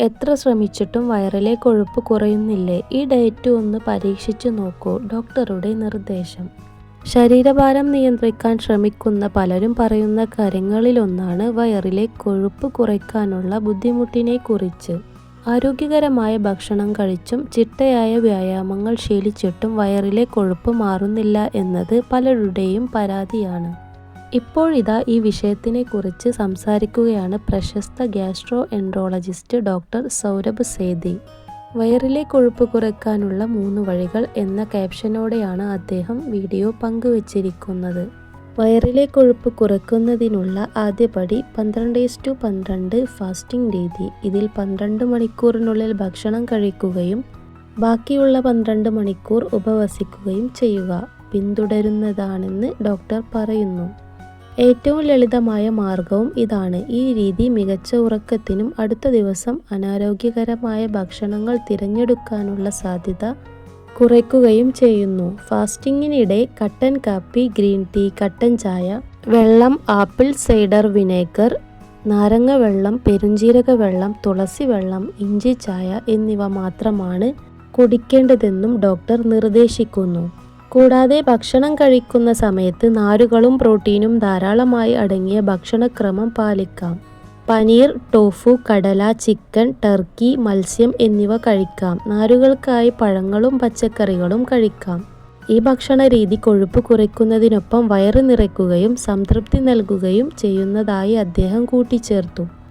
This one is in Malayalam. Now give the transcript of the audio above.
എത്ര ശ്രമിച്ചിട്ടും വയറിലെ കൊഴുപ്പ് കുറയുന്നില്ലേ? ഈ ഡയറ്റ് ഒന്ന് പരീക്ഷിച്ചു നോക്കൂ. ഡോക്ടറുടെ നിർദ്ദേശം. ശരീരഭാരം നിയന്ത്രിക്കാൻ ശ്രമിക്കുന്ന പലരും പറയുന്ന കാര്യങ്ങളിലൊന്നാണ് വയറിലെ കൊഴുപ്പ് കുറയ്ക്കാനുള്ള ബുദ്ധിമുട്ടിനെ കുറിച്ച് ആരോഗ്യകരമായ ഭക്ഷണം കഴിച്ചും ചിട്ടയായ വ്യായാമങ്ങൾ ശീലിച്ചിട്ടും വയറിലെ കൊഴുപ്പ് മാറുന്നില്ല എന്നത് പലരുടെയും പരാതിയാണ്. ഇപ്പോഴിതാ ഈ വിഷയത്തിനെക്കുറിച്ച് സംസാരിക്കുകയാണ് പ്രശസ്ത gastroenterologist doctor Saurabh Sethi വയറിലെ കൊഴുപ്പ് കുറയ്ക്കാനുള്ള മൂന്ന് വഴികൾ എന്ന ക്യാപ്ഷനോടെയാണ് അദ്ദേഹം വീഡിയോ പങ്കുവച്ചിരിക്കുന്നത്. വയറിലെ കൊഴുപ്പ് കുറയ്ക്കുന്നതിനുള്ള ആദ്യപടി പന്ത്രണ്ട് ടു പന്ത്രണ്ട് ഫാസ്റ്റിംഗ് രീതി. ഇതിൽ പന്ത്രണ്ട് മണിക്കൂറിനുള്ളിൽ ഭക്ഷണം കഴിക്കുകയും ബാക്കിയുള്ള പന്ത്രണ്ട് മണിക്കൂർ ഉപവസിക്കുകയും ചെയ്യുക. പിന്തുടരുന്നതാണെന്ന് ഡോക്ടർ പറയുന്നു. ഏറ്റവും ലളിതമായ മാർഗവും ഇതാണ്. ഈ രീതി മികച്ച ഉറക്കത്തിനും അടുത്ത ദിവസം അനാരോഗ്യകരമായ ഭക്ഷണങ്ങൾ തിരഞ്ഞെടുക്കാനുള്ള സാധ്യത കുറയ്ക്കുകയും ചെയ്യുന്നു. ഫാസ്റ്റിങ്ങിനിടെ കട്ടൻ കാപ്പി ഗ്രീൻ ടീ കട്ടൻ ചായ വെള്ളം ആപ്പിൾ സൈഡർ വിനേഗർ നാരങ്ങ വെള്ളം പെരുംജീരക വെള്ളം തുളസി വെള്ളം ഇഞ്ചി ചായ എന്നിവ മാത്രമാണ് കുടിക്കേണ്ടതെന്നും ഡോക്ടർ നിർദ്ദേശിക്കുന്നു. കൂടാതെ ഭക്ഷണം കഴിക്കുന്ന സമയത്ത് നാരുകളും പ്രോട്ടീനും ധാരാളമായി അടങ്ങിയ ഭക്ഷണക്രമം പാലിക്കാം. പനീർ ടോഫു കടല ചിക്കൻ ടർക്കി മത്സ്യം എന്നിവ കഴിക്കാം. നാരുകൾക്കായി പഴങ്ങളും പച്ചക്കറികളും കഴിക്കാം. ഈ ഭക്ഷണ രീതി കൊഴുപ്പ് കുറയ്ക്കുന്നതിനൊപ്പം വയറ് നിറയ്ക്കുകയും സംതൃപ്തി നൽകുകയും ചെയ്യുന്നതായി അദ്ദേഹം കൂട്ടിച്ചേർത്തു.